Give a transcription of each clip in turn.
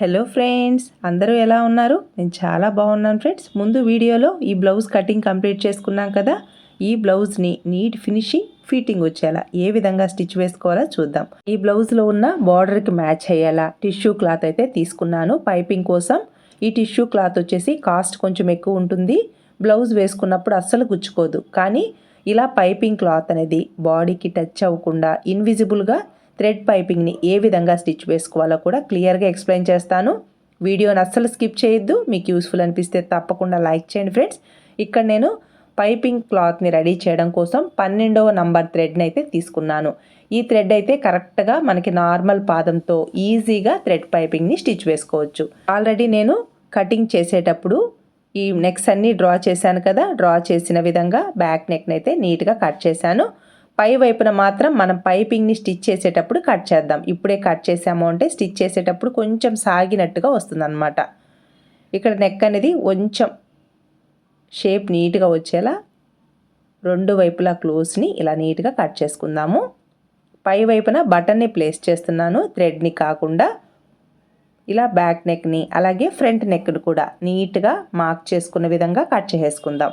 Hello friends అందరూ ఎలా ఉన్నారు? నేను చాలా బాగున్నాను ఫ్రెండ్స్ ముందు వీడియోలో ఈ బ్లౌజ్ కటింగ్ కంప్లీట్ చేసుకున్నాం కదా? ఈ బ్లౌజ్ని నీట్ ఫినిషింగ్ ఫిట్టింగ్ వచ్చేలా ఏ విధంగా స్టిచ్ వేసుకోవాలో చూద్దాం. ఈ బ్లౌజ్లో ఉన్న బార్డర్కి మ్యాచ్ అయ్యేలా టిష్యూ క్లాత్ అయితే తీసుకున్నాను పైపింగ్ కోసం. ఈ టిష్యూ క్లాత్ వచ్చేసి కాస్ట్ కొంచెం ఎక్కువ ఉంటుంది. బ్లౌజ్ వేసుకున్నప్పుడు అస్సలు గుచ్చుకోదు. కానీ ఇలా పైపింగ్ క్లాత్ అనేది బాడీకి టచ్ అవ్వకుండా ఇన్విజిబుల్గా థ్రెడ్ పైపింగ్ని ఏ విధంగా స్టిచ్ వేసుకోవాలో కూడా క్లియర్గా ఎక్స్ప్లెయిన్ చేస్తాను. వీడియోని అస్సలు స్కిప్ చేయొద్దు. మీకు యూస్ఫుల్ అనిపిస్తే తప్పకుండా లైక్ చేయండి ఫ్రెండ్స్. ఇక్కడ నేను పైపింగ్ క్లాత్ని రెడీ చేయడం కోసం పన్నెండవ నంబర్ థ్రెడ్ని అయితే తీసుకున్నాను. ఈ థ్రెడ్ అయితే కరెక్ట్గా మనకి నార్మల్ పాదంతో ఈజీగా థ్రెడ్ పైపింగ్ని స్టిచ్ వేసుకోవచ్చు. ఆల్రెడీ నేను కటింగ్ చేసేటప్పుడు ఈ నెక్స్ అన్నీ డ్రా చేశాను కదా డ్రా చేసిన విధంగా బ్యాక్ నెక్ని అయితే నీట్గా కట్ చేశాను. పై వైపున మాత్రం మనం పైపింగ్ని స్టిచ్ చేసేటప్పుడు కట్ చేద్దాం. ఇప్పుడే కట్ చేసాము అంటే స్టిచ్ చేసేటప్పుడు కొంచెం సాగినట్టుగా వస్తుందన్నమాట. ఇక్కడ నెక్ అనేది కొంచెం షేప్ నీట్గా వచ్చేలా రెండు వైపులా క్లోజ్ని ఇలా నీట్గా కట్ చేసుకుందాము. పై వైపున బటన్ని ప్లేస్ చేస్తున్నాను థ్రెడ్ని కాకుండా. ఇలా బ్యాక్ నెక్ని అలాగే ఫ్రంట్ నెక్ని కూడా నీట్గా మార్క్ చేసుకున్న విధంగా కట్ చేసుకుందాం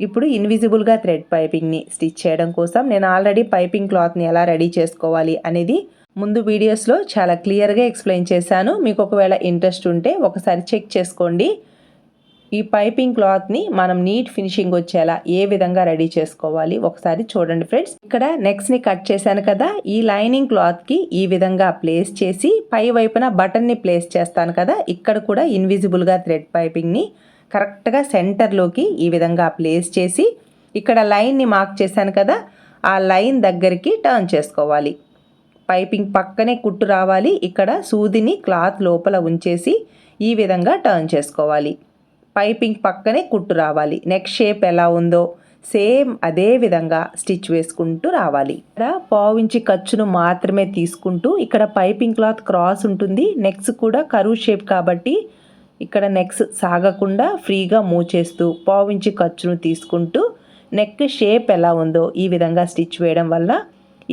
ఇప్పుడు ఇన్విజిబుల్గా థ్రెడ్ పైపింగ్ని స్టిచ్ చేయడం కోసం నేను ఆల్రెడీ పైపింగ్ క్లాత్ని ఎలా రెడీ చేసుకోవాలి అనేది ముందు వీడియోస్లో చాలా క్లియర్గా ఎక్స్ప్లెయిన్ చేశాను. మీకు ఒకవేళ ఇంట్రెస్ట్ ఉంటే ఒకసారి చెక్ చేసుకోండి. ఈ పైపింగ్ క్లాత్ని మనం నీట్ ఫినిషింగ్ వచ్చేలా ఏ విధంగా రెడీ చేసుకోవాలి ఒకసారి చూడండి ఫ్రెండ్స్ ఇక్కడ నెక్స్ట్ని కట్ చేశాను కదా ఈ లైనింగ్ క్లాత్కి ఈ విధంగా ప్లేస్ చేసి పై వైపున బటన్ని ప్లేస్ చేస్తాను కదా ఇక్కడ కూడా ఇన్విజిబుల్గా థ్రెడ్ పైపింగ్ని కరెక్ట్గా సెంటర్లోకి ఈ విధంగా ప్లేస్ చేసి ఇక్కడ లైన్ని మార్క్ చేశాను కదా ఆ లైన్ దగ్గరికి టర్న్ చేసుకోవాలి. పైపింగ్ పక్కనే కుట్టు రావాలి. ఇక్కడ సూదిని క్లాత్ లోపల ఉంచేసి ఈ విధంగా టర్న్ చేసుకోవాలి. పైపింగ్ పక్కనే కుట్టు రావాలి. నెక్ షేప్ ఎలా ఉందో సేమ్ అదే విధంగా స్టిచ్ వేసుకుంటూ రావాలి. ఇక్కడ పావించి ఖర్చును మాత్రమే తీసుకుంటూ ఇక్కడ పైపింగ్ క్లాత్ క్రాస్ ఉంటుంది. నెక్స్ కూడా కరువు షేప్ కాబట్టి ఇక్కడ నెక్స్ సాగకుండా ఫ్రీగా మూవ్ చేస్తూ పావించి ఖర్చును తీసుకుంటూ నెక్ షేప్ ఎలా ఉందో ఈ విధంగా స్టిచ్ వేయడం వల్ల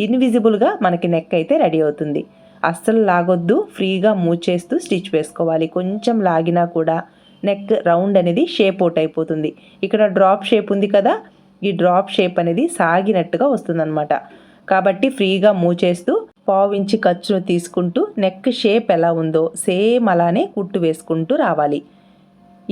ఇన్విజిబుల్గా మనకి నెక్ అయితే రెడీ అవుతుంది. అస్సలు లాగొద్దు ఫ్రీగా మూవ్ చేస్తూ స్టిచ్ వేసుకోవాలి. కొంచెం లాగినా కూడా నెక్ రౌండ్ అనేది షేప్ అవుట్ అయిపోతుంది. ఇక్కడ డ్రాప్ షేప్ ఉంది కదా ఈ డ్రాప్ షేప్ అనేది సాగినట్టుగా వస్తుందన్నమాట. కాబట్టి ఫ్రీగా మూవ్ చేస్తూ పావించి ఖర్చును తీసుకుంటూ నెక్ షేప్ ఎలా ఉందో సేమ్ అలానే కుట్టు వేసుకుంటూ రావాలి.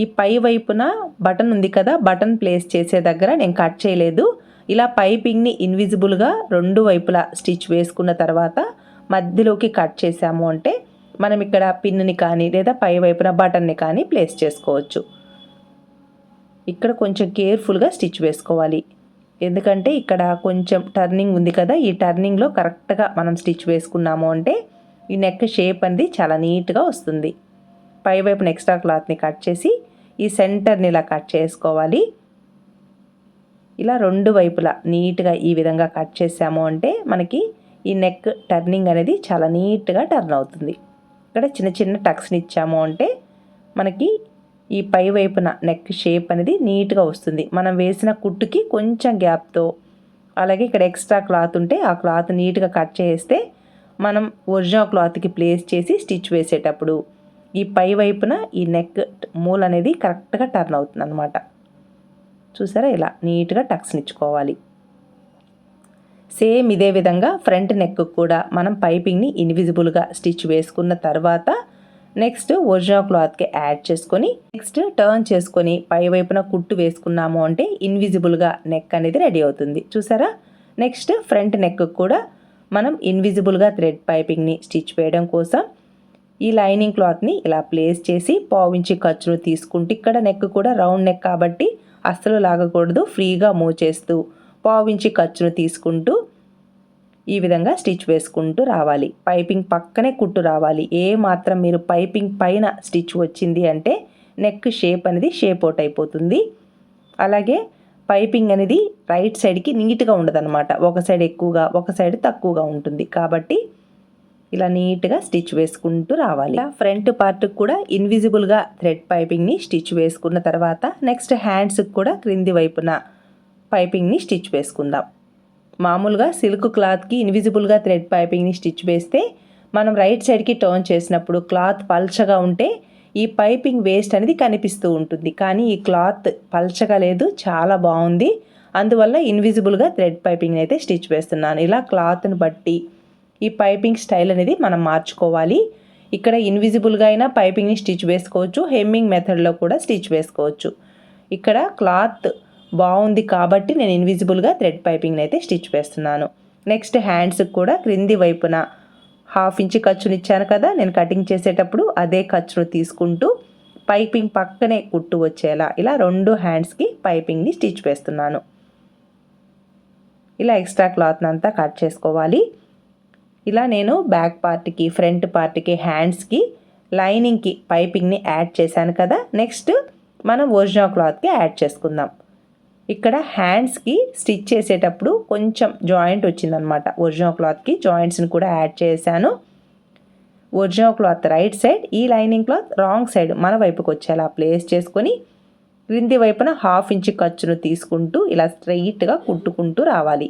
ఈ పై వైపున బటన్ ఉంది కదా బటన్ ప్లేస్ చేసే దగ్గర నేను కట్ చేయలేదు. ఇలా పైపింగ్ని ఇన్విజిబుల్గా రెండు వైపులా స్టిచ్ వేసుకున్న తర్వాత మధ్యలోకి కట్ చేసాము అంటే మనం ఇక్కడ పిన్ని కానీ లేదా పై వైపున బటన్ని కానీ ప్లేస్ చేసుకోవచ్చు. ఇక్కడ కొంచెం కేర్ఫుల్గా స్టిచ్ వేసుకోవాలి. ఎందుకంటే ఇక్కడ కొంచెం టర్నింగ్ ఉంది కదా ఈ టర్నింగ్లో కరెక్ట్గా మనం స్టిచ్ వేసుకున్నాము అంటే ఈ నెక్ షేప్ అనేది చాలా నీట్గా వస్తుంది. పై వైపున ఎక్స్ట్రా క్లాత్ని కట్ చేసి ఈ సెంటర్ని ఇలా కట్ చేసుకోవాలి. ఇలా రెండు వైపులా నీట్గా ఈ విధంగా కట్ చేసాము అంటే మనకి ఈ నెక్ టర్నింగ్ అనేది చాలా నీట్గా టర్న్ అవుతుంది. ఇక్కడ చిన్న చిన్న టక్స్ని ఇచ్చాము అంటే మనకి ఈ పై వైపున నెక్ షేప్ అనేది నీట్గా వస్తుంది. మనం వేసిన కుట్టుకి కొంచెం గ్యాప్తో అలాగే ఇక్కడ ఎక్స్ట్రా క్లాత్ ఉంటే ఆ క్లాత్ నీట్గా కట్ చేస్తే మనం ఒరిజినల్ క్లాత్కి ప్లేస్ చేసి స్టిచ్ వేసేటప్పుడు ఈ పై వైపున ఈ నెక్ మూల్ అనేది కరెక్ట్గా టర్న్ అవుతుంది అనమాట చూసారా? ఇలా నీట్గా టక్స్ నిచ్చుకోవాలి. సేమ్ ఇదే విధంగా ఫ్రంట్ నెక్ కూడా మనం పైపింగ్ని ఇన్విజిబుల్గా స్టిచ్ వేసుకున్న తర్వాత నెక్స్ట్ ఒరిజినల్ క్లాత్కి యాడ్ చేసుకొని నెక్స్ట్ టర్న్ చేసుకొని పై వైపున కుట్టు వేసుకున్నాము అంటే ఇన్విజిబుల్గా నెక్ అనేది రెడీ అవుతుంది. చూసారా? నెక్స్ట్ ఫ్రంట్ నెక్ కూడా మనం ఇన్విజిబుల్గా థ్రెడ్ పైపింగ్ని స్టిచ్ వేయడం కోసం ఈ లైనింగ్ క్లాత్ని ఇలా ప్లేస్ చేసి పావించి ఖర్చును తీసుకుంటూ ఇక్కడ నెక్ కూడా రౌండ్ నెక్ కాబట్టి అస్సలు లాగకూడదు ఫ్రీగా మూవ్ చేస్తూ పావించి ఖర్చును తీసుకుంటూ ఈ విధంగా స్టిచ్ వేసుకుంటూ రావాలి. పైపింగ్ పక్కనే కుట్టు రావాలి. ఏ మాత్రం మీరు పైపింగ్ పైన స్టిచ్ వచ్చింది అంటే నెక్ షేప్ అనేది షేప్ అవుట్ అయిపోతుంది. అలాగే పైపింగ్ అనేది రైట్ సైడ్కి నీట్గా ఉండదన్నమాట. ఒక సైడ్ ఎక్కువగా ఒక సైడ్ తక్కువగా ఉంటుంది. కాబట్టి ఇలా నీట్గా స్టిచ్ వేసుకుంటూ రావాలి. ఫ్రంట్ పార్ట్కి కూడా ఇన్విజిబుల్గా థ్రెడ్ పైపింగ్ని స్టిచ్ వేసుకున్న తర్వాత నెక్స్ట్ హ్యాండ్స్కి కూడా క్రింది వైపున పైపింగ్ని స్టిచ్ వేసుకుందాం. మామూలుగా సిల్క్ క్లాత్కి ఇన్విజిబుల్గా థ్రెడ్ పైపింగ్ని స్టిచ్ వేస్తే మనం రైట్ సైడ్కి టర్న్ చేసినప్పుడు క్లాత్ పల్చగా ఉంటే ఈ పైపింగ్ వేస్ట్ అనేది కనిపిస్తూ ఉంటుంది. కానీ ఈ క్లాత్ పల్చగా లేదు చాలా బాగుంది. అందువల్ల ఇన్విజిబుల్గా థ్రెడ్ పైపింగ్ అయితే స్టిచ్ వేస్తున్నాను. ఇలా క్లాత్ని బట్టి ఈ పైపింగ్ స్టైల్ అనేది మనం మార్చుకోవాలి. ఇక్కడ ఇన్విజిబుల్గా అయినా పైపింగ్ని స్టిచ్ వేసుకోవచ్చు. హెమ్మింగ్ మెథడ్లో కూడా స్టిచ్ వేసుకోవచ్చు. ఇక్కడ క్లాత్ బాగుంది కాబట్టి నేను ఇన్విజిబుల్గా థ్రెడ్ పైపింగ్ని అయితే స్టిచ్ వేస్తున్నాను. నెక్స్ట్ హ్యాండ్స్కి కూడా క్రింది వైపున హాఫ్ ఇంచ్ ఖర్చుని ఇచ్చాను కదా నేను కటింగ్ చేసేటప్పుడు అదే ఖర్చును తీసుకుంటూ పైపింగ్ పక్కనే కుట్టు వచ్చేలా ఇలా రెండు హ్యాండ్స్కి పైపింగ్ని స్టిచ్ వేస్తున్నాను. ఇలా ఎక్స్ట్రా క్లాత్ని అంతా కట్ చేసుకోవాలి. ఇలా నేను బ్యాక్ పార్ట్కి ఫ్రంట్ పార్ట్కి హ్యాండ్స్కి లైనింగ్కి పైపింగ్ని యాడ్ చేశాను కదా నెక్స్ట్ మనం ఒరిజినల్ క్లాత్కి యాడ్ చేసుకుందాం. ఇక్కడ హ్యాండ్స్కి స్టిచ్ చేసేటప్పుడు కొంచెం జాయింట్ వచ్చిందనమాట. ఒరిజినల్ క్లాత్కి జాయింట్స్ని కూడా యాడ్ చేశాను. ఒరిజినల్ క్లాత్ రైట్ సైడ్ ఈ లైనింగ్ క్లాత్ రాంగ్ సైడ్ మన వైపుకి వచ్చేలా ప్లేస్ చేసుకొని క్రింది వైపున హాఫ్ ఇంచ్ ఖర్చును తీసుకుంటూ ఇలా స్ట్రైట్గా కుట్టుకుంటూ రావాలి.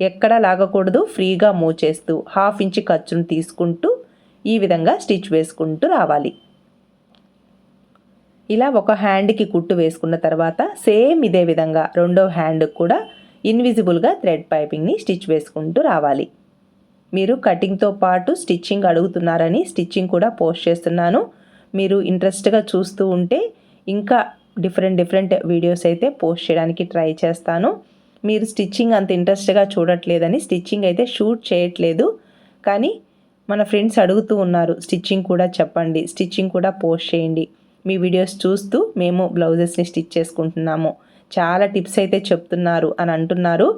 ఎక్కడ లాగకూడదు ఫ్రీగా మూవ్ చేస్తూ హాఫ్ ఇంచ్ ఖర్చును తీసుకుంటూ ఈ విధంగా స్టిచ్ వేసుకుంటూ రావాలి. ఇలా ఒక హ్యాండ్కి కుట్టు వేసుకున్న తర్వాత సేమ్ ఇదే విధంగా రెండో హ్యాండ్కి కూడా ఇన్విజిబుల్గా థ్రెడ్ పైపింగ్ని స్టిచ్ వేసుకుంటూ రావాలి. మీరు కటింగ్తో పాటు స్టిచ్చింగ్ అడుగుతున్నారని స్టిచ్చింగ్ కూడా పోస్ట్ చేస్తున్నాను. మీరు ఇంట్రెస్ట్గా చూస్తూ ఉంటే ఇంకా డిఫరెంట్ డిఫరెంట్ వీడియోస్ అయితే పోస్ట్ చేయడానికి ట్రై చేస్తాను. మీరు స్టిచ్చింగ్ అంత ఇంట్రెస్ట్గా చూడట్లేదని స్టిచ్చింగ్ అయితే షూట్ చేయట్లేదు. కానీ మన ఫ్రెండ్స్ అడుగుతూ ఉన్నారు స్టిచ్చింగ్ కూడా చెప్పండి స్టిచ్చింగ్ కూడా పోస్ట్ చేయండి. మీ వీడియోస్ చూస్తూ మేము బ్లౌజెస్ని స్టిచ్ చేసుకుంటున్నాము. చాలా టిప్స్ అయితే చెప్తున్నారు అని అంటున్నారు.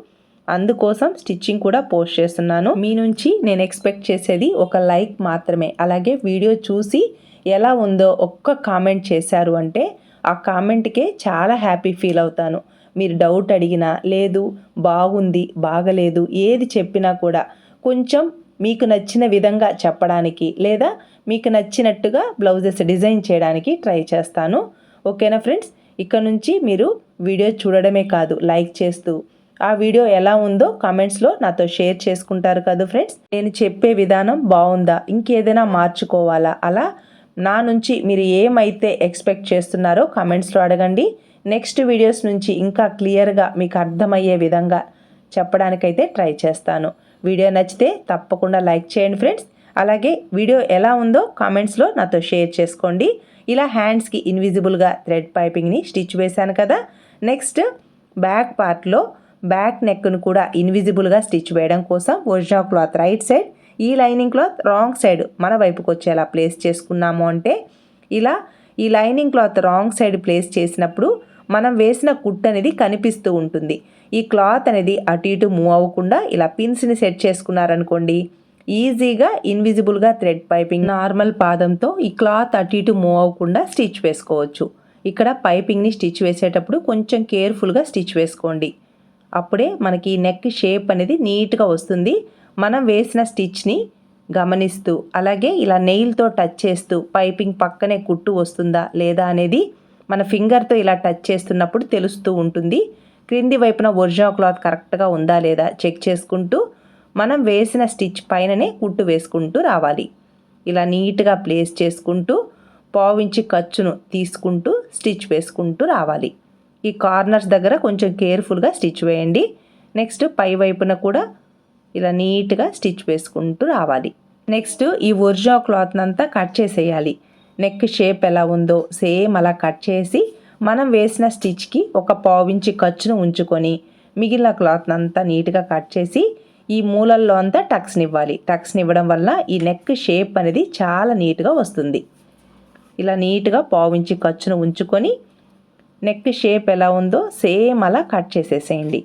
అందుకోసం స్టిచ్చింగ్ కూడా పోస్ట్ చేస్తున్నాను. మీ నుంచి నేను ఎక్స్పెక్ట్ చేసేది ఒక లైక్ మాత్రమే. అలాగే వీడియో చూసి ఎలా ఉందో ఒక్క కామెంట్ చేశారు అంటే ఆ కామెంట్కే చాలా హ్యాపీ ఫీల్ అవుతాను. మీరు డౌట్ అడిగినా లేదు బాగుంది బాగలేదు ఏది చెప్పినా కూడా కొంచెం మీకు నచ్చిన విధంగా చెప్పడానికి లేదా మీకు నచ్చినట్టుగా బ్లౌజెస్ డిజైన్ చేయడానికి ట్రై చేస్తాను. ఓకేనా ఫ్రెండ్స్? ఇక్కడ నుంచి మీరు వీడియో చూడడమే కాదు లైక్ చేస్తూ ఆ వీడియో ఎలా ఉందో కామెంట్స్లో నాతో షేర్ చేసుకుంటారు కదా ఫ్రెండ్స్? నేను చెప్పే విధానం బాగుందా? ఇంకేదైనా మార్చుకోవాలా? అలా నా నుంచి మీరు ఏమైతే ఎక్స్పెక్ట్ చేస్తున్నారో కామెంట్స్లో అడగండి. నెక్స్ట్ వీడియోస్ నుంచి ఇంకా క్లియర్గా మీకు అర్థమయ్యే విధంగా చెప్పడానికైతే ట్రై చేస్తాను. వీడియో నచ్చితే తప్పకుండా లైక్ చేయండి ఫ్రెండ్స్. అలాగే వీడియో ఎలా ఉందో కామెంట్స్లో నాతో షేర్ చేసుకోండి. ఇలా హ్యాండ్స్కి ఇన్విజిబుల్గా థ్రెడ్ పైపింగ్ని స్టిచ్ వేశాను కదా. నెక్స్ట్ బ్యాక్ పార్ట్లో బ్యాక్ నెక్ను కూడా ఇన్విజిబుల్గా స్టిచ్ వేయడం కోసం ఒరిజినల్ క్లాత్ రైట్ సైడ్ ఈ లైనింగ్ క్లాత్ రాంగ్ సైడ్ మన వైపుకి వచ్చేలా ప్లేస్ చేసుకున్నాము అంటే ఇలా ఈ lining cloth wrong side place చేసినప్పుడు మనం వేసిన కుట్ అనేది కనిపిస్తూ ఉంటుంది. ఈ క్లాత్ అనేది అటు ఇటు మూవ్ అవ్వకుండా ఇలా పిన్స్ని సెట్ చేసుకున్నారనుకోండి ఈజీగా ఇన్విజిబుల్గా థ్రెడ్ పైపింగ్ నార్మల్ పాదంతో ఈ క్లాత్ అటు ఇటు మూవ్ అవ్వకుండా స్టిచ్ వేసుకోవచ్చు. ఇక్కడ పైపింగ్ని స్టిచ్ వేసేటప్పుడు కొంచెం కేర్ఫుల్గా స్టిచ్ వేసుకోండి. అప్పుడే మనకి నెక్ షేప్ అనేది నీట్గా వస్తుంది. మనం వేసిన స్టిచ్ని గమనిస్తూ అలాగే ఇలా నెయిల్తో టచ్ చేస్తూ పైపింగ్ పక్కనే కుట్టు వస్తుందా లేదా అనేది మన ఫింగర్తో ఇలా టచ్ చేస్తున్నప్పుడు తెలుస్తూ ఉంటుంది. క్రింది వైపున ఒరిజినల్ క్లాత్ కరెక్ట్గా ఉందా లేదా చెక్ చేసుకుంటూ మనం వేసిన స్టిచ్ పైననే కుట్టు వేసుకుంటూ రావాలి. ఇలా నీట్గా ప్లేస్ చేసుకుంటూ పావించి ఖర్చును తీసుకుంటూ స్టిచ్ వేసుకుంటూ రావాలి. ఈ కార్నర్స్ దగ్గర కొంచెం కేర్ఫుల్గా స్టిచ్ వేయండి. నెక్స్ట్ పై వైపున కూడా ఇలా నీట్గా స్టిచ్ వేసుకుంటూ రావాలి. నెక్స్ట్ ఈ ఒరిజినల్ క్లాత్ అంతా కట్ చేసేయాలి. నెక్ షేప్ ఎలా ఉందో సేమ్ అలా కట్ చేసి మనం వేసిన స్టిచ్కి ఒక పావించి ఖర్చును ఉంచుకొని మిగిలిన క్లాత్ని అంతా నీట్గా కట్ చేసి ఈ మూలల్లో అంతా టక్స్ని ఇవ్వాలి టక్స్ని ఇవ్వడం వల్ల ఈ నెక్ షేప్ అనేది చాలా నీట్గా వస్తుంది. ఇలా నీట్గా పావించి ఖర్చును ఉంచుకొని నెక్ షేప్ ఎలా ఉందో సేమ్ అలా కట్ చేసేసేయండి.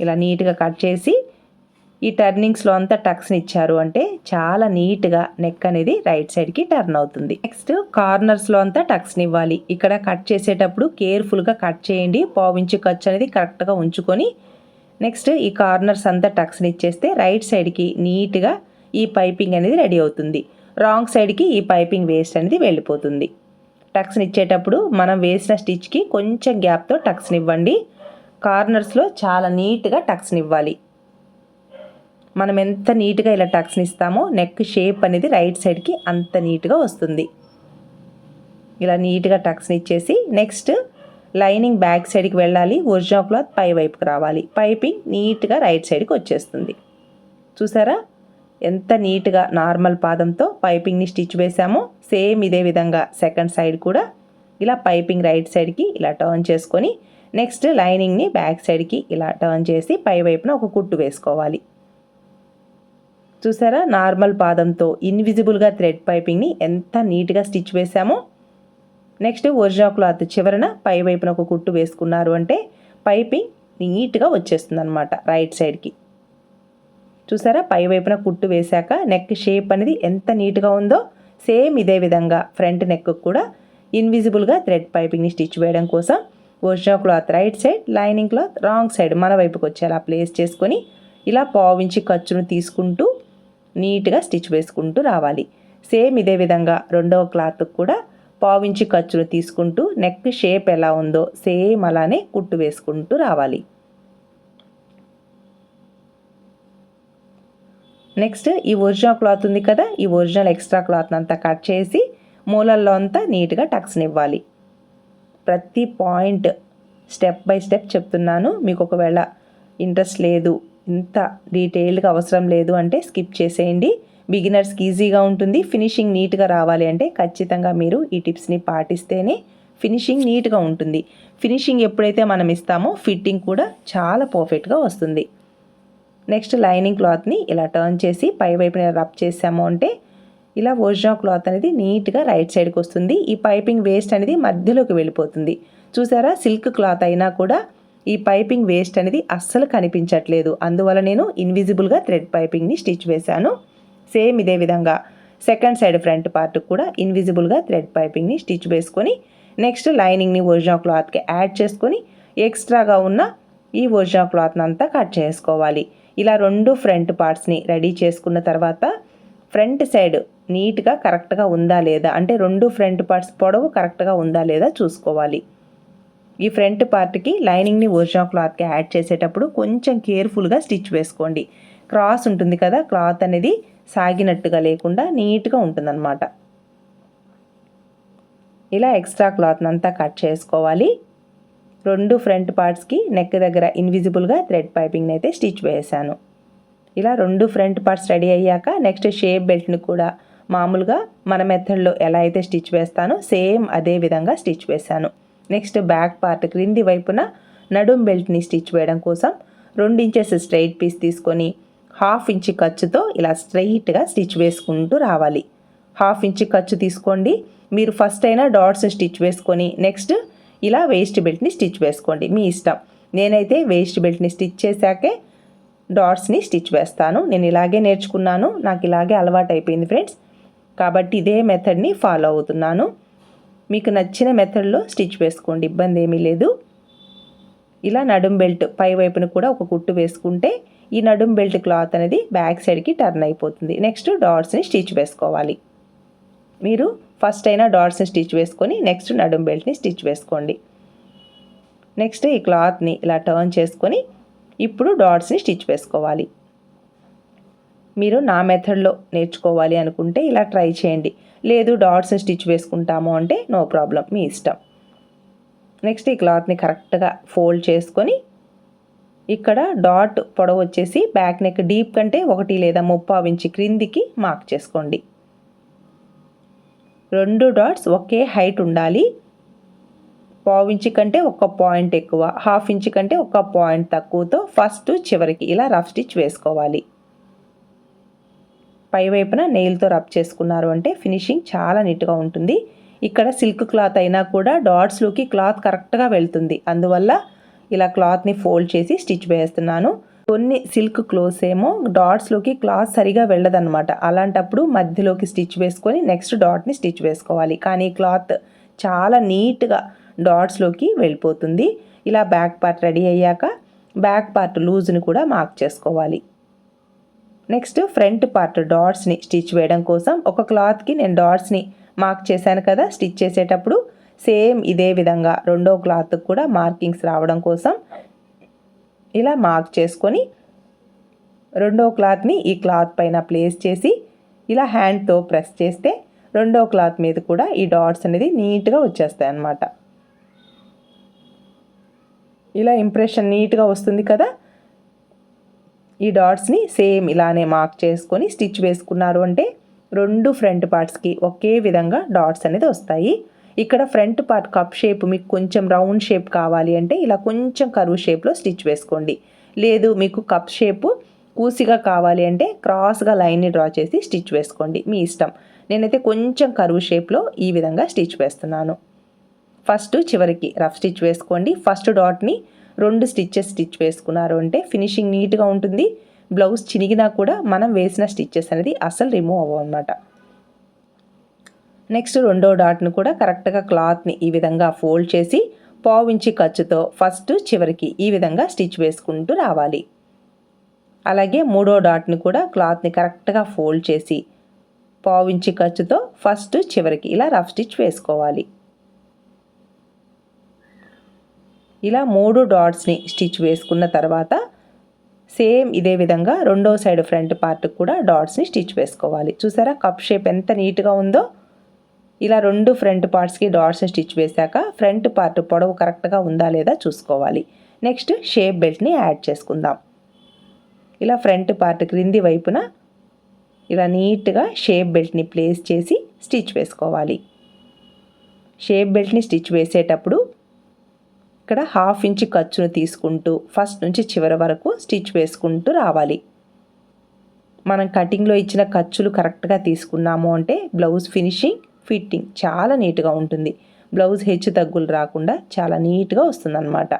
ఇలా నీట్గా కట్ చేసి ఈ టర్నింగ్స్లో అంతా టక్స్ని ఇచ్చారు అంటే చాలా నీట్గా నెక్ అనేది రైట్ సైడ్కి టర్న్ అవుతుంది. నెక్స్ట్ కార్నర్స్లో అంతా టక్స్ని ఇవ్వాలి. ఇక్కడ కట్ చేసేటప్పుడు కేర్ఫుల్గా కట్ చేయండి. పావించు ఖర్చు అనేది కరెక్ట్గా ఉంచుకొని నెక్స్ట్ ఈ కార్నర్స్ అంతా టక్స్ని ఇచ్చేస్తే రైట్ సైడ్కి నీట్గా ఈ పైపింగ్ అనేది రెడీ అవుతుంది. రాంగ్ సైడ్కి ఈ పైపింగ్ వేస్ట్ అనేది వెళ్ళిపోతుంది. టక్స్ని ఇచ్చేటప్పుడు మనం వేసిన స్టిచ్కి కొంచెం గ్యాప్తో టక్స్ని ఇవ్వండి. కార్నర్స్లో చాలా నీట్గా టక్స్ని ఇవ్వాలి. మనం ఎంత నీట్గా ఇలా టక్స్ని ఇస్తామో నెక్ షేప్ అనేది రైట్ సైడ్కి అంత నీట్గా వస్తుంది. ఇలా నీట్గా టక్స్ని ఇచ్చేసి నెక్స్ట్ లైనింగ్ బ్యాక్ సైడ్కి వెళ్ళాలి ఒరిజినల్ క్లాత్ పై వైపుకి రావాలి. పైపింగ్ నీట్గా రైట్ సైడ్కి వచ్చేస్తుంది. చూసారా? ఎంత నీట్గా నార్మల్ పాదంతో పైపింగ్ని స్టిచ్ వేసామో సేమ్ ఇదే విధంగా సెకండ్ సైడ్ కూడా ఇలా పైపింగ్ రైట్ సైడ్కి ఇలా టర్న్ చేసుకొని నెక్స్ట్ లైనింగ్ని బ్యాక్ సైడ్కి ఇలా టర్న్ చేసి పై వైపున ఒక కుట్టు వేసుకోవాలి. చూసారా? నార్మల్ పాదంతో ఇన్విజిబుల్గా థ్రెడ్ పైపింగ్ని ఎంత నీట్గా స్టిచ్ వేసామో నెక్స్ట్ ఒరిజినల్ క్లాత్ చివరన పై వైపున ఒక కుట్టు వేసుకున్నారు అంటే పైపింగ్ నీట్గా వచ్చేస్తుంది అనమాట రైట్ సైడ్కి. చూసారా? పై వైపున కుట్టు వేశాక నెక్ షేప్ అనేది ఎంత నీట్గా ఉందో సేమ్ ఇదే విధంగా ఫ్రంట్ నెక్ కూడా ఇన్విజిబుల్గా థ్రెడ్ పైపింగ్ని స్టిచ్ వేయడం కోసం original cloth right side lining cloth wrong side మన వైపుకి వచ్చేలా ప్లేస్ చేసుకొని ఇలా పావించి ఖర్చును తీసుకుంటూ నీట్గా స్టిచ్ వేసుకుంటూ రావాలి. సేమ్ ఇదే విధంగా రెండవ క్లాత్ కూడా పావించి ఖర్చును తీసుకుంటూ నెక్ షేప్ ఎలా ఉందో సేమ్ అలానే కుట్టు వేసుకుంటూ రావాలి. నెక్స్ట్ ఈ ఒరిజినల్ క్లాత్ ఉంది కదా ఈ ఒరిజినల్ ఎక్స్ట్రా క్లాత్ అంతా కట్ చేసి మూలల్లో అంతా నీట్గా టక్స్ని ఇవ్వాలి ప్రతి పాయింట్ స్టెప్ బై స్టెప్ చెప్తున్నాను. మీకు ఒకవేళ ఇంట్రెస్ట్ లేదు ఇంత డీటెయిల్డ్గా అవసరం లేదు అంటే స్కిప్ చేసేయండి. బిగినర్స్కి ఈజీగా ఉంటుంది. ఫినిషింగ్ నీట్గా రావాలి అంటే ఖచ్చితంగా మీరు ఈ టిప్స్ని పాటిస్తేనే ఫినిషింగ్ నీట్గా ఉంటుంది. ఫినిషింగ్ ఎప్పుడైతే మనం ఇస్తామో ఫిట్టింగ్ కూడా చాలా పర్ఫెక్ట్గా వస్తుంది. నెక్స్ట్ లైనింగ్ క్లాత్ని ఇలా టర్న్ చేసి పై వైపున రబ్ చేసాము అంటే ఇలా ఒరిజినల్ క్లాత్ అనేది నీట్గా రైట్ సైడ్కి వస్తుంది. ఈ పైపింగ్ వేస్ట్ అనేది మధ్యలోకి వెళ్ళిపోతుంది. చూసారా? సిల్క్ క్లాత్ అయినా కూడా ఈ పైపింగ్ వేస్ట్ అనేది అస్సలు కనిపించట్లేదు. అందువల్ల నేను ఇన్విజిబుల్గా థ్రెడ్ పైపింగ్ని స్టిచ్ వేశాను. సేమ్ ఇదే విధంగా సెకండ్ సైడ్ ఫ్రంట్ పార్ట్ కూడా ఇన్విజిబుల్గా థ్రెడ్ పైపింగ్ని స్టిచ్ వేసుకొని నెక్స్ట్ లైనింగ్ని ఒరిజినల్ క్లాత్కి యాడ్ చేసుకొని ఎక్స్ట్రాగా ఉన్న ఈ ఒరిజినల్ క్లాత్ని అంతా కట్ చేసుకోవాలి. ఇలా రెండు ఫ్రంట్ పార్ట్స్ని రెడీ చేసుకున్న తర్వాత ఫ్రంట్ సైడ్ నీట్గా కరెక్ట్గా ఉందా లేదా అంటే రెండు ఫ్రంట్ పార్ట్స్ పొడవు కరెక్ట్గా ఉందా లేదా చూసుకోవాలి. ఈ ఫ్రంట్ పార్ట్కి లైనింగ్ని ఒరిజినల్ క్లాత్కి యాడ్ చేసేటప్పుడు కొంచెం కేర్ఫుల్గా స్టిచ్ వేసుకోండి. క్రాస్ ఉంటుంది కదా క్లాత్ అనేది సాగినట్టుగా లేకుండా నీట్గా ఉంటుందన్నమాట. ఇలా ఎక్స్ట్రా క్లాత్ని అంతా కట్ చేసుకోవాలి. రెండు ఫ్రంట్ పార్ట్స్కి నెక్ దగ్గర ఇన్విజిబుల్గా థ్రెడ్ పైపింగ్ని అయితే స్టిచ్ వేసాను. ఇలా రెండు ఫ్రంట్ పార్ట్స్ రెడీ అయ్యాక నెక్స్ట్ షేప్ బెల్ట్ని కూడా మామూలుగా మన మెథడ్లో ఎలా అయితే స్టిచ్ వేస్తానో సేమ్ అదే విధంగా స్టిచ్ వేశాను నెక్స్ట్ బ్యాక్ పార్ట్ క్రింది వైపున నడుం బెల్ట్ని స్టిచ్ వేయడం కోసం రెండు ఇంచెస్ స్ట్రైట్ పీస్ తీసుకొని హాఫ్ ఇంచ్ ఖర్చుతో ఇలా స్ట్రైట్గా స్టిచ్ వేసుకుంటూ రావాలి. హాఫ్ ఇంచ్ ఖర్చు తీసుకోండి. మీరు ఫస్ట్ అయినా డాట్స్ స్టిచ్ వేసుకొని నెక్స్ట్ ఇలా వేస్ట్ బెల్ట్ని స్టిచ్ వేసుకోండి. మీ ఇష్టం. నేనైతే వేస్ట్ బెల్ట్ని స్టిచ్ చేశాకే డాట్స్ని స్టిచ్ వేస్తాను. నేను ఇలాగే నేర్చుకున్నాను. నాకు ఇలాగే అలవాటు అయిపోయింది ఫ్రెండ్స్ కాబట్టి ఇదే మెథడ్ని ఫాలో అవుతున్నాను. మీకు నచ్చిన మెథడ్లో స్టిచ్ వేసుకోండి ఇబ్బంది ఏమీ లేదు. ఇలా నడుం బెల్ట్ పై వైపున కూడా ఒక కుట్టు వేసుకుంటే ఈ నడుం బెల్ట్ క్లాత్ అనేది బ్యాక్ సైడ్కి టర్న్ అయిపోతుంది. నెక్స్ట్ డాట్స్ని స్టిచ్ వేసుకోవాలి. మీరు ఫస్ట్ అయినా డాట్స్ని స్టిచ్ వేసుకొని నెక్స్ట్ నడుం బెల్ట్ని స్టిచ్ వేసుకోండి. నెక్స్ట్ ఈ క్లాత్ని ఇలా టర్న్ చేసుకొని ఇప్పుడు డాట్స్ని స్టిచ్ వేసుకోవాలి. మీరు నా మెథడ్లో నేర్చుకోవాలి అనుకుంటే ఇలా ట్రై చేయండి. లేదు డాట్స్ స్టిచ్ వేసుకుంటాము అంటే నో ప్రాబ్లం మీ ఇష్టం. నెక్స్ట్ ఈ క్లాత్ని కరెక్ట్గా ఫోల్డ్ చేసుకొని ఇక్కడ డాట్ పొడవు వచ్చేసి బ్యాక్ నెక్ డీప్ కంటే ఒకటి లేదా ముప్పావు ఇంచి క్రిందికి మార్క్ చేసుకోండి. రెండు డాట్స్ ఒకే హైట్ ఉండాలి. పావు ఇంచు కంటే ఒక పాయింట్ ఎక్కువ హాఫ్ ఇంచు కంటే ఒక పాయింట్ తక్కువతో ఫస్ట్ చివరికి ఇలా రఫ్ స్టిచ్ వేసుకోవాలి. పై వైపున నెయిల్తో రబ్ చేసుకున్నారు అంటే ఫినిషింగ్ చాలా నీట్గా ఉంటుంది. ఇక్కడ సిల్క్ క్లాత్ అయినా కూడా డాట్స్లోకి క్లాత్ కరెక్ట్గా వెళ్తుంది. అందువల్ల ఇలా క్లాత్ని ఫోల్డ్ చేసి స్టిచ్ వేస్తున్నాను. కొన్ని సిల్క్ క్లోత్స్ ఏమో డాట్స్లోకి క్లాత్ సరిగా వెళ్ళదన్నమాట. అలాంటప్పుడు మధ్యలోకి స్టిచ్ వేసుకొని నెక్స్ట్ డాట్ని స్టిచ్ వేసుకోవాలి. కానీ క్లాత్ చాలా నీట్గా డాట్స్లోకి వెళ్ళిపోతుంది. ఇలా బ్యాక్ పార్ట్ రెడీ అయ్యాక బ్యాక్ పార్ట్ లూజ్ని కూడా మార్క్ చేసుకోవాలి. నెక్స్ట్ ఫ్రంట్ పార్ట్ డాట్స్ని స్టిచ్ వేయడం కోసం ఒక క్లాత్కి నేను డాట్స్ని మార్క్ చేశాను కదా స్టిచ్ చేసేటప్పుడు సేమ్ ఇదే విధంగా రెండో క్లాత్కి కూడా మార్కింగ్స్ రావడం కోసం ఇలా మార్క్ చేసుకొని రెండో క్లాత్ని ఈ క్లాత్ పైన ప్లేస్ చేసి ఇలా హ్యాండ్తో ప్రెస్ చేస్తే రెండో క్లాత్ మీద కూడా ఈ డాట్స్ అనేది నీట్గా వచ్చేస్తాయి అన్నమాట. ఇలా ఇంప్రెషన్ నీట్గా వస్తుంది కదా ఈ డాట్స్ని సేమ్ ఇలానే మార్క్ చేసుకొని స్టిచ్ వేసుకున్నారు అంటే రెండు ఫ్రంట్ పార్ట్స్కి ఒకే విధంగా డాట్స్ అనేది వస్తాయి. ఇక్కడ ఫ్రంట్ పార్ట్ కప్ షేప్ మీకు కొంచెం రౌండ్ షేప్ కావాలి అంటే ఇలా కొంచెం కరువు షేప్లో స్టిచ్ వేసుకోండి. లేదు మీకు కప్ షేపు కూసిగా కావాలి అంటే క్రాస్గా లైన్ని డ్రా చేసి స్టిచ్ వేసుకోండి. మీ ఇష్టం. నేనైతే కొంచెం కరువు షేప్లో ఈ విధంగా స్టిచ్ వేస్తున్నాను. ఫస్ట్ చివరికి రఫ్ స్టిచ్ వేసుకోండి. ఫస్ట్ డాట్ని రెండు స్టిచ్చెస్ స్టిచ్ వేసుకున్నారు అంటే ఫినిషింగ్ నీట్గా ఉంటుంది. బ్లౌజ్ చినిగినా కూడా మనం వేసిన స్టిచ్చెస్ అనేది అసలు రిమూవ్ అవ్వవు అనమాట నెక్స్ట్ రెండో డాట్ను కూడా కరెక్ట్గా క్లాత్ని ఈ విధంగా ఫోల్డ్ చేసి పావించి ఖర్చుతో ఫస్ట్ చివరికి ఈ విధంగా స్టిచ్ వేసుకుంటూ రావాలి. అలాగే మూడో డాట్ని కూడా క్లాత్ని కరెక్ట్గా ఫోల్డ్ చేసి పావించి ఖర్చుతో ఫస్ట్ చివరికి ఇలా రఫ్ స్టిచ్ వేసుకోవాలి. ఇలా మూడు డాట్స్ని స్టిచ్ వేసుకున్న తర్వాత సేమ్ ఇదే విధంగా రెండో సైడ్ ఫ్రంట్ పార్ట్ కూడా డాట్స్ని స్టిచ్ వేసుకోవాలి. చూసారా? కప్ షేప్ ఎంత నీట్గా ఉందో? ఇలా రెండు ఫ్రంట్ పార్ట్స్కి డాట్స్ని స్టిచ్ వేశాక ఫ్రంట్ పార్ట్ పొడవు కరెక్ట్గా ఉందా లేదా చూసుకోవాలి. నెక్స్ట్ షేప్ బెల్ట్ని యాడ్ చేసుకుందాం. ఇలా ఫ్రంట్ పార్ట్ క్రింది వైపున ఇలా నీట్గా షేప్ బెల్ట్ని ప్లేస్ చేసి స్టిచ్ వేసుకోవాలి. షేప్ బెల్ట్ని స్టిచ్ వేసేటప్పుడు ఇక్కడ హాఫ్ ఇంచ్ ఖర్చును తీసుకుంటూ ఫస్ట్ నుంచి చివరి వరకు స్టిచ్ వేసుకుంటూ రావాలి. మనం కటింగ్లో ఇచ్చిన ఖర్చులు కరెక్ట్గా తీసుకున్నాము అంటే బ్లౌజ్ ఫినిషింగ్ ఫిట్టింగ్ చాలా నీట్గా ఉంటుంది. బ్లౌజ్ హెచ్చు తగ్గులు రాకుండా చాలా నీట్గా వస్తుందన్నమాట.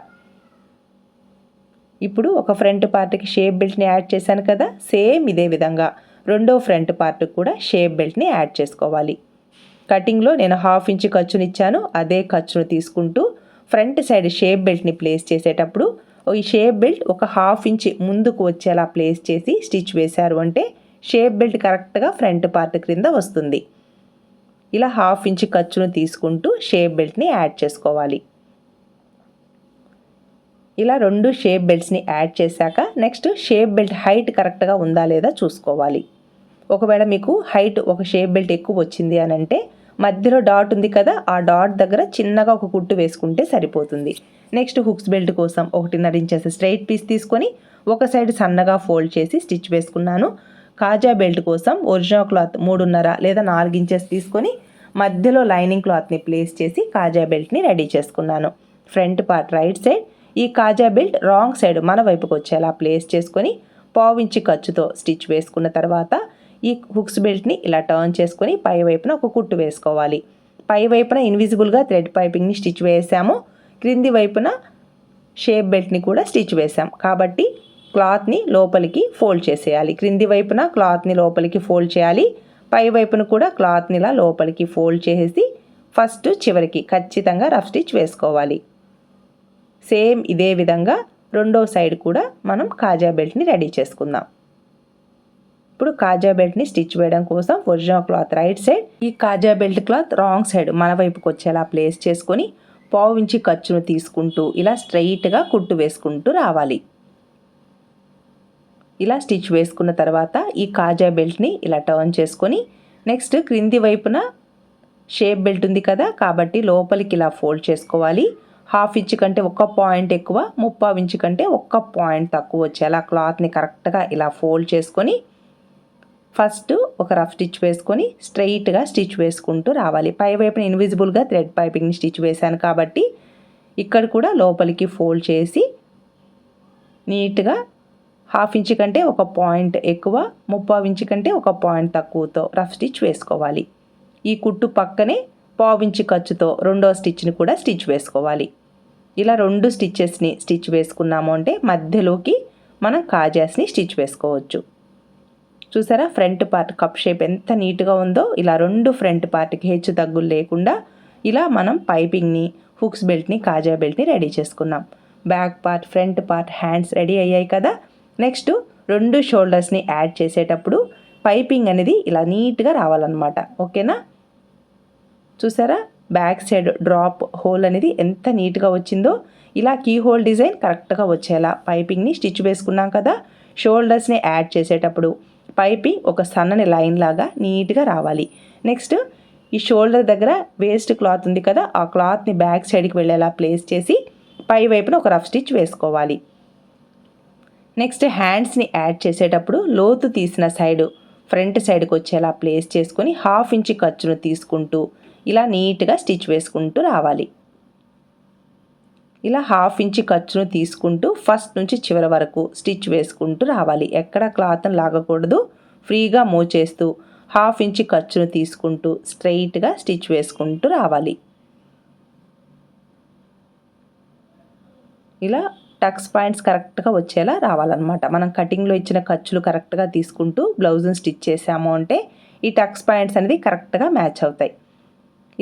ఇప్పుడు ఒక ఫ్రంట్ పార్ట్కి షేప్ బెల్ట్ని యాడ్ చేశాను కదా సేమ్ ఇదే విధంగా రెండో ఫ్రంట్ పార్ట్ కూడా షేప్ బెల్ట్ని యాడ్ చేసుకోవాలి. కటింగ్లో నేను హాఫ్ ఇంచ్ ఖర్చునిచ్చాను ఇచ్చాను అదే ఖర్చును తీసుకుంటూ ఫ్రంట్ సైడ్ షేప్ బెల్ట్ని ప్లేస్ చేసేటప్పుడు ఈ షేప్ బెల్ట్ ఒక హాఫ్ ఇంచ్ ముందుకు వచ్చేలా ప్లేస్ చేసి స్టిచ్ వేశారు. అంటే షేప్ బెల్ట్ కరెక్ట్గా ఫ్రంట్ పార్ట్ క్రింద వస్తుంది. ఇలా హాఫ్ ఇంచ్ ఖర్చును తీసుకుంటూ షేప్ బెల్ట్ని యాడ్ చేసుకోవాలి. ఇలా రెండు షేప్ బెల్ట్స్ని యాడ్ చేశాక నెక్స్ట్ షేప్ బెల్ట్ హైట్ కరెక్ట్గా ఉందా లేదా చూసుకోవాలి. ఒకవేళ మీకు హైట్ ఒక షేప్ బెల్ట్ ఎక్కువ వచ్చింది అని అంటే మధ్యలో డాట్ ఉంది కదా ఆ డాట్ దగ్గర చిన్నగా ఒక కుట్టు వేసుకుంటే సరిపోతుంది. నెక్స్ట్ హుక్స్ బెల్ట్ కోసం ఒకటిన్నర ఇంచెస్ స్ట్రైట్ పీస్ తీసుకొని ఒక సైడ్ సన్నగా ఫోల్డ్ చేసి స్టిచ్ వేసుకున్నాను. కాజా బెల్ట్ కోసం ఒరిజినల్ క్లాత్ మూడున్నర లేదా నాలుగు ఇంచెస్ తీసుకొని మధ్యలో లైనింగ్ క్లాత్ని ప్లేస్ చేసి కాజా బెల్ట్ని రెడీ చేసుకున్నాను. ఫ్రంట్ పార్ట్ రైట్ సైడ్ ఈ కాజా బెల్ట్ రాంగ్ సైడ్ మన వైపుకి వచ్చేలా ప్లేస్ చేసుకొని పావించి ఖర్చుతో స్టిచ్ వేసుకున్న తర్వాత ఈ హుక్స్ బెల్ట్ని ఇలా టర్న్ చేసుకొని పై వైపున ఒక కుట్టు వేసుకోవాలి. పై వైపున ఇన్విజిబుల్గా థ్రెడ్ పైపింగ్ని స్టిచ్ వేసాము. క్రింది వైపున షేప్ బెల్ట్ని కూడా స్టిచ్ వేసాం. కాబట్టి క్లాత్ని లోపలికి ఫోల్డ్ చేసేయాలి. క్రింది వైపున క్లాత్ని లోపలికి ఫోల్డ్ చేయాలి. పై వైపున కూడా క్లాత్ని ఇలా లోపలికి ఫోల్డ్ చేసేసి ఫస్ట్ చివరికి ఖచ్చితంగా రఫ్ స్టిచ్ వేసుకోవాలి. సేమ్ ఇదే విధంగా రెండో సైడ్ కూడా మనం కాజా బెల్ట్ని రెడీ చేసుకుందాం. ఇప్పుడు కాజా బెల్ట్ని స్టిచ్ వేయడం కోసం ఒరిజినల్ క్లాత్ రైట్ సైడ్ ఈ కాజా బెల్ట్ క్లాత్ రాంగ్ సైడ్ మన వైపుకి వచ్చేలా ప్లేస్ చేసుకొని పావు ఇంచి ఖర్చును తీసుకుంటూ ఇలా స్ట్రైట్గా కుట్టు వేసుకుంటూ రావాలి. ఇలా స్టిచ్ వేసుకున్న తర్వాత ఈ కాజా బెల్ట్ని ఇలా టర్న్ చేసుకొని నెక్స్ట్ క్రింది వైపున షేప్ బెల్ట్ ఉంది కదా కాబట్టి లోపలికి ఇలా ఫోల్డ్ చేసుకోవాలి. హాఫ్ ఇంచ్ కంటే ఒక్క పాయింట్ ఎక్కువ ముప్పావు ఇంచు కంటే ఒక్క పాయింట్ తక్కువ వచ్చేలా క్లాత్ని కరెక్ట్గా ఇలా ఫోల్డ్ చేసుకొని ఫస్ట్ ఒక రఫ్ స్టిచ్ వేసుకొని స్ట్రైట్గా స్టిచ్ వేసుకుంటూ రావాలి. పై వైపున ఇన్విజిబుల్గా థ్రెడ్ పైపింగ్ని స్టిచ్ వేశాను కాబట్టి ఇక్కడ కూడా లోపలికి ఫోల్డ్ చేసి నీట్గా హాఫ్ ఇంచ్ కంటే ఒక పాయింట్ ఎక్కువ ముప్పావు ఇంచ్ కంటే ఒక పాయింట్ తక్కువతో రఫ్ స్టిచ్ వేసుకోవాలి. ఈ కుట్టు పక్కనే పావించి ఖర్చుతో రెండో స్టిచ్ని కూడా స్టిచ్ వేసుకోవాలి. ఇలా రెండు స్టిచ్చెస్ని స్టిచ్ వేసుకున్నాము అంటే మధ్యలోకి మనం కాజాస్ని స్టిచ్ వేసుకోవచ్చు. చూసారా? ఫ్రంట్ పార్ట్ కప్ షేప్ ఎంత నీట్గా ఉందో ఇలా రెండు ఫ్రంట్ పార్ట్కి హెచ్చు తగ్గులు లేకుండా ఇలా మనం పైపింగ్ని హుక్స్ బెల్ట్ని కాజా బెల్ట్ని రెడీ చేసుకున్నాం. Back part front part hands ready అయ్యాయి కదా? నెక్స్ట్ రెండు షోల్డర్స్ని యాడ్ చేసేటప్పుడు పైపింగ్ అనేది ఇలా నీట్గా రావాలన్నమాట. ఓకేనా? చూసారా? బ్యాక్ సైడ్ డ్రాప్ హోల్ అనేది ఎంత నీట్గా వచ్చిందో ఇలా కీ హోల్ డిజైన్ కరెక్ట్గా వచ్చేలా పైపింగ్ని స్టిచ్ వేసుకున్నాం కదా? షోల్డర్స్ని యాడ్ చేసేటప్పుడు పైపింగ్ ఒక సన్నని లైన్ లాగా నీట్గా రావాలి. నెక్స్ట్ ఈ షోల్డర్ దగ్గర వేస్ట్ క్లాత్ ఉంది కదా ఆ క్లాత్ని బ్యాక్ సైడ్కి వెళ్ళేలా ప్లేస్ చేసి పై వైపున ఒక రఫ్ స్టిచ్ వేసుకోవాలి. నెక్స్ట్ హ్యాండ్స్ని యాడ్ చేసేటప్పుడు లోతు తీసిన సైడు ఫ్రంట్ సైడ్కి వచ్చేలా ప్లేస్ చేసుకొని హాఫ్ ఇంచ్ ఖర్చును తీసుకుంటూ ఇలా నీట్గా స్టిచ్ వేసుకుంటూ రావాలి. ఇలా హాఫ్ ఇంచ్ ఖర్చును తీసుకుంటూ ఫస్ట్ నుంచి చివరి వరకు స్టిచ్ వేసుకుంటూ రావాలి. ఎక్కడ క్లాత్ని లాగకూడదు. ఫ్రీగా మూవ్ చేస్తూ హాఫ్ ఇంచ్ ఖర్చును తీసుకుంటూ స్ట్రైట్గా స్టిచ్ వేసుకుంటూ రావాలి. ఇలా టక్స్ పాయింట్స్ కరెక్ట్గా వచ్చేలా రావాలన్నమాట. మనం కటింగ్లో ఇచ్చిన ఖర్చులు కరెక్ట్గా తీసుకుంటూ బ్లౌజ్ని స్టిచ్ చేసాము అంటే ఈ టక్స్ పాయింట్స్ అనేది కరెక్ట్గా మ్యాచ్ అవుతాయి.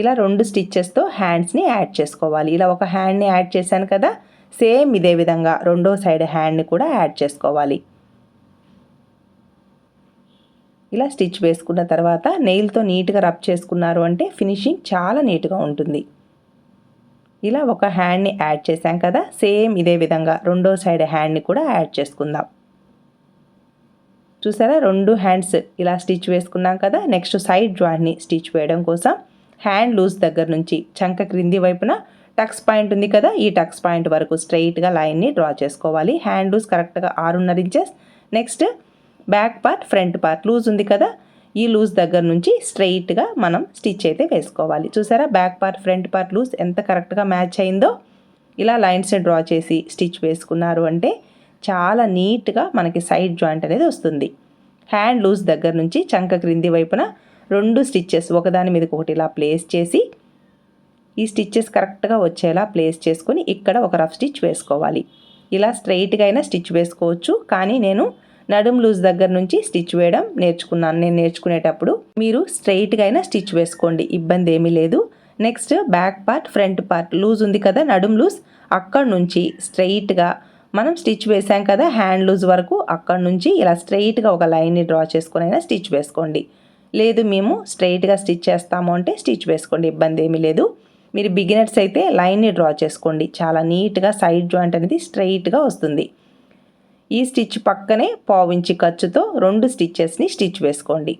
ఇలా రెండు స్టిచ్చెస్తో హ్యాండ్స్ని యాడ్ చేసుకోవాలి. ఇలా ఒక హ్యాండ్ని యాడ్ చేశాను కదా సేమ్ ఇదే విధంగా రెండో సైడ్ హ్యాండ్ని కూడా యాడ్ చేసుకోవాలి. ఇలా స్టిచ్ వేసుకున్న తర్వాత నెయిల్తో నీట్గా రబ్ చేసుకున్నారు అంటే ఫినిషింగ్ చాలా నీట్గా ఉంటుంది. ఇలా ఒక హ్యాండ్ని యాడ్ చేశాం కదా సేమ్ ఇదే విధంగా రెండో సైడ్ హ్యాండ్ని కూడా యాడ్ చేసుకుందాం. చూసారా రెండు హ్యాండ్స్ ఇలా స్టిచ్ వేసుకున్నాం కదా నెక్స్ట్ సైడ్ జాయింట్ని స్టిచ్ వేయడం కోసం హ్యాండ్ లూజ్ దగ్గర నుంచి చంక క్రింది వైపున టక్స్ పాయింట్ ఉంది కదా ఈ టక్స్ పాయింట్ వరకు స్ట్రైట్గా లైన్ని డ్రా చేసుకోవాలి. హ్యాండ్ లూజ్ కరెక్ట్గా ఆరున్నర inches next back part front part loose ఉంది కదా ఈ లూజ్ దగ్గర నుంచి స్ట్రైట్గా మనం స్టిచ్ అయితే వేసుకోవాలి. చూసారా back part front part loose ఎంత కరెక్ట్గా మ్యాచ్ అయిందో? ఇలా లైన్స్ డ్రా చేసి స్టిచ్ వేసుకున్నారు అంటే చాలా నీట్గా మనకి సైడ్ జాయింట్ అనేది వస్తుంది. హ్యాండ్ లూజ్ దగ్గర నుంచి చంక క్రింది వైపున రెండు స్టిచ్చెస్ ఒకదాని మీద ఒకటి ఇలా ప్లేస్ చేసి ఈ స్టిచ్చెస్ కరెక్ట్గా వచ్చేలా ప్లేస్ చేసుకొని ఇక్కడ ఒక రఫ్ స్టిచ్ వేసుకోవాలి. ఇలా స్ట్రైట్గా అయినా స్టిచ్ వేసుకోవచ్చు కానీ నేను నడుం లూజ్ దగ్గర నుంచి స్టిచ్ వేయడం నేర్చుకున్నాను. నేను నేర్చుకునేటప్పుడు మీరు స్ట్రైట్గా అయినా స్టిచ్ వేసుకోండి ఇబ్బంది ఏమీ లేదు. Next back part front part loose ఉంది కదా నడుం లూజ్ అక్కడ నుంచి స్ట్రైట్గా మనం స్టిచ్ వేసాం కదా హ్యాండ్ లూజ్ వరకు అక్కడ నుంచి ఇలా స్ట్రైట్గా ఒక లైన్ని డ్రా చేసుకుని అయినా స్టిచ్ వేసుకోండి. లేదు మేము స్ట్రైట్గా స్టిచ్ చేస్తాము అంటే స్టిచ్ వేసుకోండి ఇబ్బంది ఏమీ లేదు. మీరు బిగినర్స్ అయితే లైన్ని డ్రా చేసుకోండి. చాలా నీట్గా సైడ్ జాయింట్ అనేది స్ట్రైట్గా వస్తుంది. ఈ స్టిచ్ పక్కనే పావించి ఖర్చుతో రెండు స్టిచ్చెస్ని స్టిచ్ వేసుకోండి.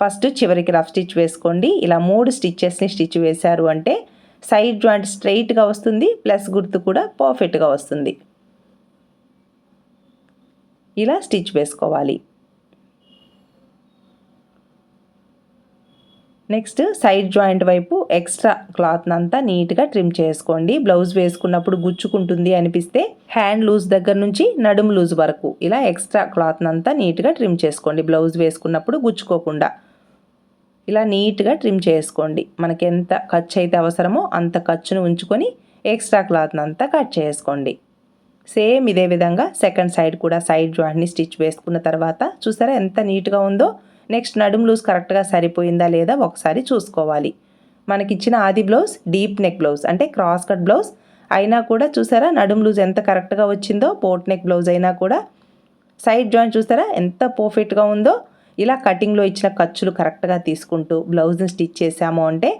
ఫస్ట్ చివరికి రఫ్ స్టిచ్ వేసుకోండి. ఇలా మూడు స్టిచ్చెస్ని స్టిచ్ వేశారు అంటే సైడ్ జాయింట్ స్ట్రైట్గా వస్తుంది ప్లస్ గుర్తు కూడా పర్ఫెక్ట్గా వస్తుంది. ఇలా స్టిచ్ వేసుకోవాలి. నెక్స్ట్ సైడ్ జాయింట్ వైపు ఎక్స్ట్రా క్లాత్ అంతా నీట్గా ట్రిమ్ చేసుకోండి. బ్లౌజ్ వేసుకున్నప్పుడు గుచ్చుకుంటుంది అనిపిస్తే హ్యాండ్ లూజ్ దగ్గర నుంచి నడుము లూజ్ వరకు ఇలా ఎక్స్ట్రా క్లాత్ అంతా నీట్గా ట్రిమ్ చేసుకోండి. బ్లౌజ్ వేసుకున్నప్పుడు గుచ్చుకోకుండా ఇలా నీట్గా ట్రిమ్ చేసుకోండి. మనకి ఎంత ఖర్చు అయితే అవసరమో అంత ఖర్చును ఉంచుకొని ఎక్స్ట్రా క్లాత్ అంతా కట్ చేసుకోండి. సేమ్ ఇదే విధంగా సెకండ్ సైడ్ కూడా సైడ్ జాయింట్ని స్టిచ్ వేసుకున్న తర్వాత చూసారా ఎంత నీట్గా ఉందో? నెక్స్ట్ నడుము లూజ్ కరెక్ట్గా సరిపోయిందా లేదా ఒకసారి చూసుకోవాలి. మనకిచ్చిన ఆది బ్లౌజ్ డీప్ నెక్ బ్లౌజ్ అంటే క్రాస్ కట్ బ్లౌజ్. అయినా కూడా చూసారా నడుము లూజ్ ఎంత కరెక్ట్గా వచ్చిందో పోర్ట్ నెక్ బ్లౌజ్ అయినా కూడా. సైడ్ జాయింట్ చూసారా ఎంత పర్ఫెక్ట్గా ఉందో. ఇలా కటింగ్లో ఇచ్చిన ఖర్చులు కరెక్ట్గా తీసుకుంటూ బ్లౌజ్ని స్టిచ్ చేసాము అంటే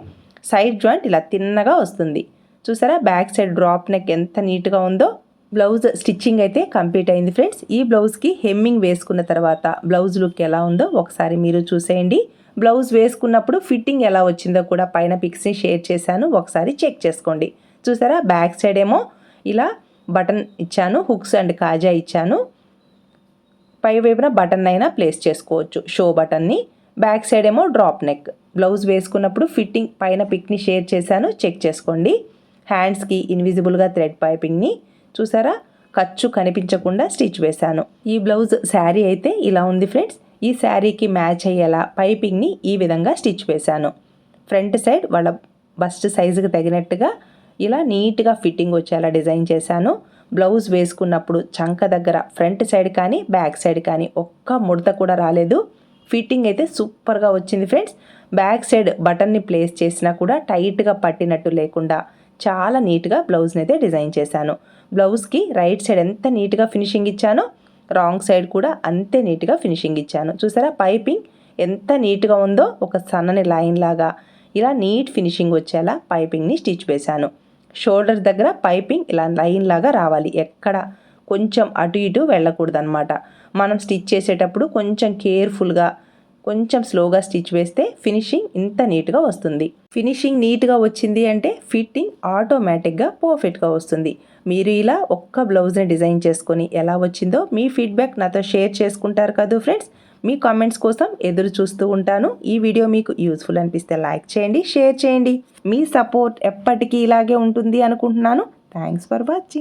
సైడ్ జాయింట్ ఇలా తిన్నగా వస్తుంది. చూసారా బ్యాక్ సైడ్ డ్రాప్ నెక్ ఎంత నీట్గా ఉందో. బ్లౌజ్ స్టిచ్చింగ్ అయితే కంప్లీట్ అయింది ఫ్రెండ్స్. ఈ బ్లౌజ్కి హెమ్మింగ్ వేసుకున్న తర్వాత బ్లౌజ్ లుక్ ఎలా ఉందో ఒకసారి మీరు చూసేయండి. బ్లౌజ్ వేసుకున్నప్పుడు ఫిట్టింగ్ ఎలా వచ్చిందో కూడా పైన పిక్స్ని షేర్ చేశాను. ఒకసారి చెక్ చేసుకోండి. చూసారా? బ్యాక్ సైడ్ ఏమో ఇలా బటన్ ఇచ్చాను. హుక్స్ అండ్ కాజా ఇచ్చాను. పై వైపున బటన్ అయినా ప్లేస్ చేసుకోవచ్చు. షో బటన్ని. బ్యాక్ సైడ్ ఏమో డ్రాప్ నెక్. బ్లౌజ్ వేసుకున్నప్పుడు ఫిట్టింగ్ పైన పిక్ని షేర్ చేశాను. చెక్ చేసుకోండి. హ్యాండ్స్కి ఇన్విజిబుల్గా థ్రెడ్ పైపింగ్ని. చూసారా? ఖర్చు కనిపించకుండా స్టిచ్ వేశాను. ఈ బ్లౌజ్ శారీ అయితే ఇలా ఉంది ఫ్రెండ్స్. ఈ శారీకి మ్యాచ్ అయ్యేలా పైపింగ్ని ఈ విధంగా స్టిచ్ వేశాను. ఫ్రంట్ సైడ్ వాళ్ళ బస్ట్ సైజుకి తగినట్టుగా ఇలా నీట్గా ఫిట్టింగ్ వచ్చేలా డిజైన్ చేశాను. బ్లౌజ్ వేసుకున్నప్పుడు చంక దగ్గర ఫ్రంట్ సైడ్ కానీ బ్యాక్ సైడ్ కానీ ఒక్క ముడత కూడా రాలేదు. ఫిట్టింగ్ అయితే సూపర్గా వచ్చింది ఫ్రెండ్స్. బ్యాక్ సైడ్ బటన్ని ప్లేస్ చేసినా కూడా టైట్గా పట్టినట్టు లేకుండా చాలా నీట్గా బ్లౌజ్ని అయితే డిజైన్ చేశాను. బ్లౌజ్కి రైట్ సైడ్ ఎంత నీట్గా ఫినిషింగ్ ఇచ్చానో రాంగ్ సైడ్ కూడా అంతే నీట్గా ఫినిషింగ్ ఇచ్చాను. చూసారా? పైపింగ్ ఎంత నీట్గా ఉందో ఒక సన్నని లైన్ లాగా ఇలా నీట్ ఫినిషింగ్ వచ్చేలా పైపింగ్ని స్టిచ్ వేశాను. షోల్డర్ దగ్గర పైపింగ్ ఇలా లైన్ లాగా రావాలి. ఎక్కడ? కొంచెం అటు ఇటు వెళ్ళకూడదనమాట మనం స్టిచ్ చేసేటప్పుడు కొంచెం కేర్ఫుల్గా కొంచెం స్లోగా స్టిచ్ వేస్తే ఫినిషింగ్ ఇంత నీట్గా వస్తుంది. ఫినిషింగ్ నీట్గా వచ్చింది అంటే ఫిట్టింగ్ ఆటోమేటిక్గా పర్ఫెక్ట్గా వస్తుంది. మీరు ఇలా ఒక్క బ్లౌజ్ని డిజైన్ చేసుకొని ఎలా వచ్చిందో మీ ఫీడ్బ్యాక్ నాతో షేర్ చేసుకుంటారు కదా ఫ్రెండ్స్? మీ కామెంట్స్ కోసం ఎదురు చూస్తూ ఉంటాను. ఈ వీడియో మీకు యూస్ఫుల్ అనిపిస్తే లైక్ చేయండి షేర్ చేయండి. మీ సపోర్ట్ ఎప్పటికీ ఇలాగే ఉంటుంది అనుకుంటున్నాను. Thanks for watching.